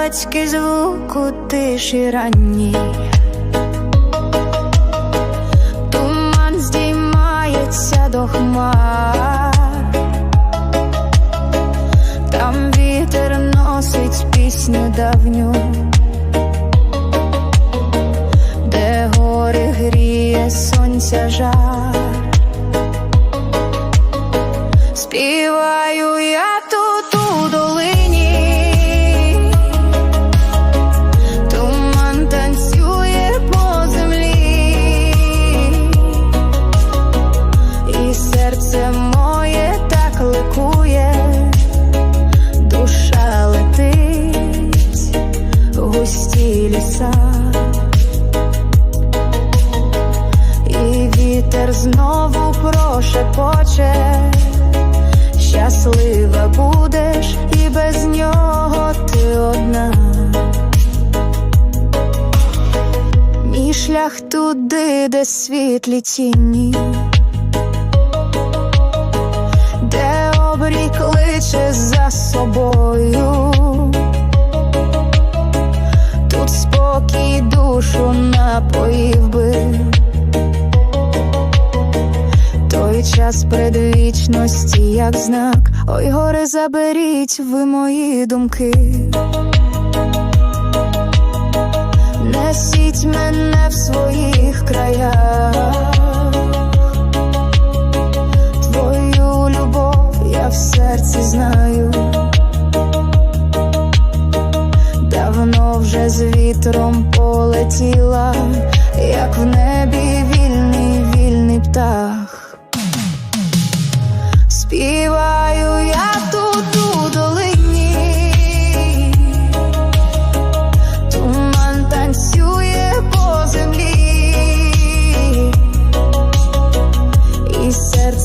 Зненацьки звуку тиші ранній Туман здіймається до хмар. Там вітер носить пісню давню. Де гори гріє сонця жар шлях туди, де світлі тіні, де обрій кличе за собою, тут спокій душу напоїв би. Той час предвічності, як знак, ой, горе заберіть ви мої думки. Несіть мене в своїх краях, твою любов я в серці знаю. Давно вже з вітром полетіла, як в небі вільний, вільний птах.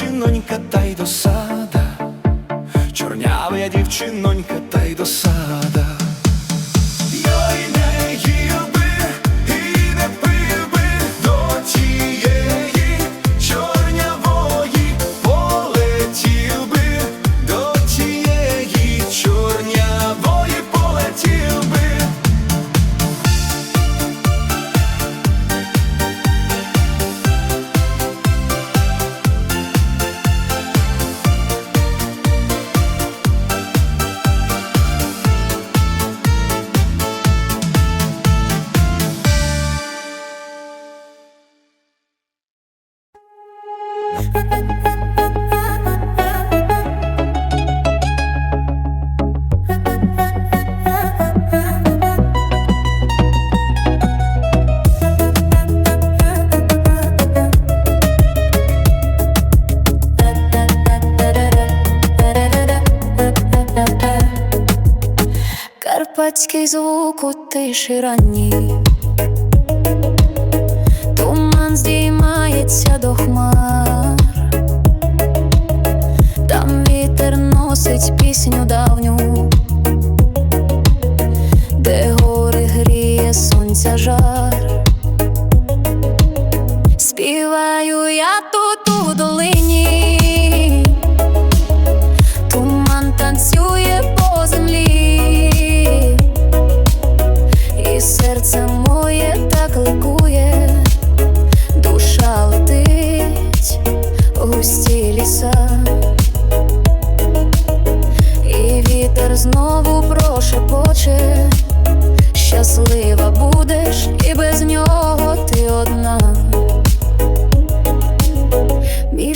Дівчинонька, та й досада, чорнявая дівчинонька, та й досада. Карпатський звук у тиші ранній. Туман здіймається до хмар, там вітер носить пісню давню,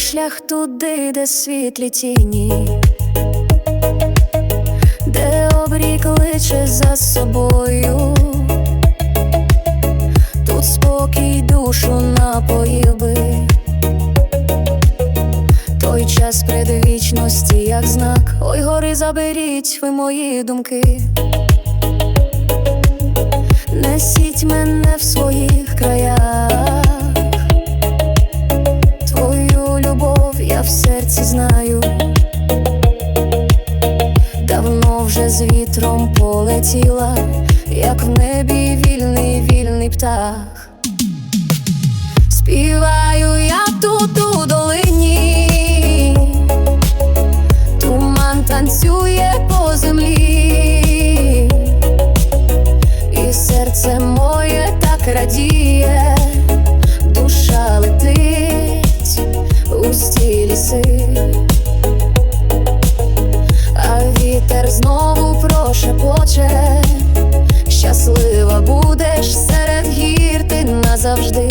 шлях туди, де світлі тіні, де обрій кличе за собою, тут спокій душу напоїв би, той час предвічності, як знак, ой, гори заберіть ви мої думки. Несіть мене в своїх краях. Вітром полетіла, як в небі вільний вільний птах. Співаю я тут у долині, туман танцює по землі, і серце моє так радіє. Душа летить у сті ліси, а вітер знову прошепоче, щаслива будеш серед гір ти назавжди.